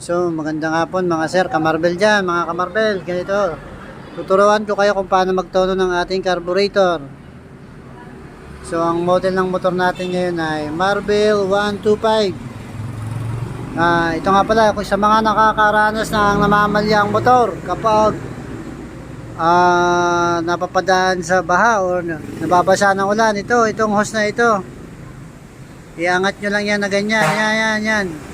So, magandang hapon mga sir, kamarbel dyan, mga kamarbel, ganito. Tuturuan ko kayo kung paano magtono ng ating carburetor. So, ang model ng motor natin ngayon ay Marvel 125. Ah, ito nga pala, kung sa mga nakakaranas ng namamalya ang motor, kapag ah, napapadaan sa baha o nababasa ng ulan, ito, itong hose na ito. Iangat nyo lang yan na ganyan, yan, yan, yan.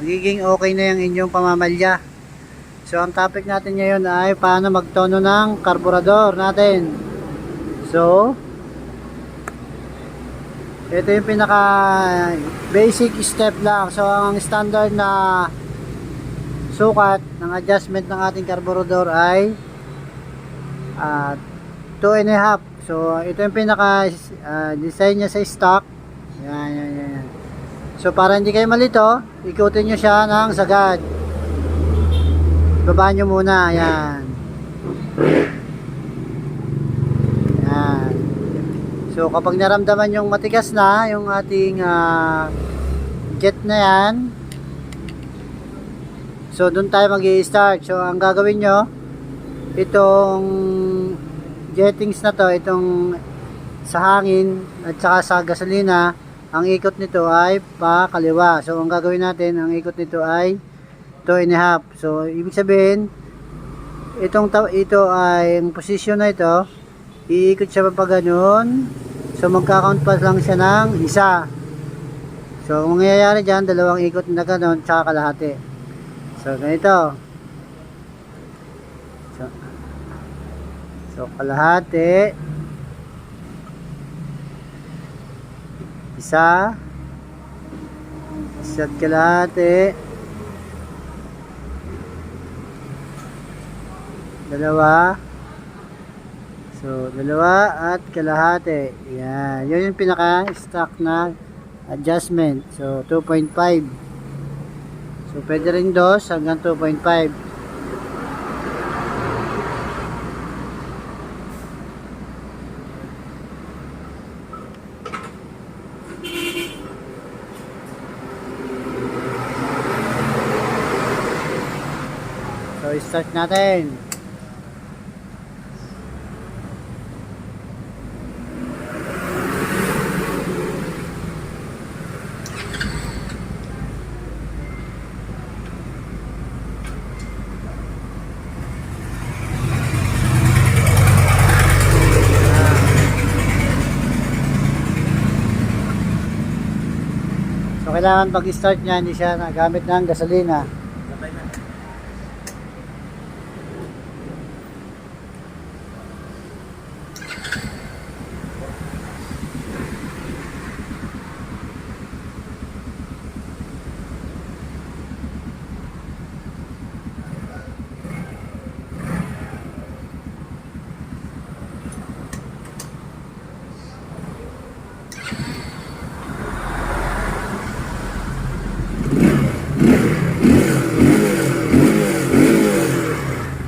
Magiging okay na yung inyong pamamalya. So, ang topic natin ngayon ay paano magtono ng karburador natin. So, ito yung pinaka basic step lang. So, ang standard na sukat ng adjustment ng ating karburador ay uh, 2 and a half. So, ito yung pinaka ah, design niya sa stock. Yan. yan. So para hindi kayo malito, ikutin nyo siya ng sagad. Babaan nyo muna, yan. Yan. So kapag naramdaman yung matigas na, yung ating ah, jet na yan, so doon tayo mag start So ang gagawin nyo, itong jettings na to, itong sa hangin at saka sa gasolina, ang ikot nito ay pa kaliwa. So, ang gagawin natin, ang ikot nito ay 2 and a half. So, ibig sabihin, itong ito ay, ang position na ito, iikot siya pa ganun. So, magka-count pa lang siya ng isa. So, ang mangyayari dyan, dalawang ikot na ganun, tsaka kalahati. So, ganito. So, so kalahati. Isa. Isa't kalahati. Dalawa. So dalawa at kalahati. Yan. Yun yung pinaka stock na adjustment. So 2.5 so pwede rin dos hanggang 2.5 Start natin. So, kailangan pag-start niya, hindi siya nagamit ng gasolina.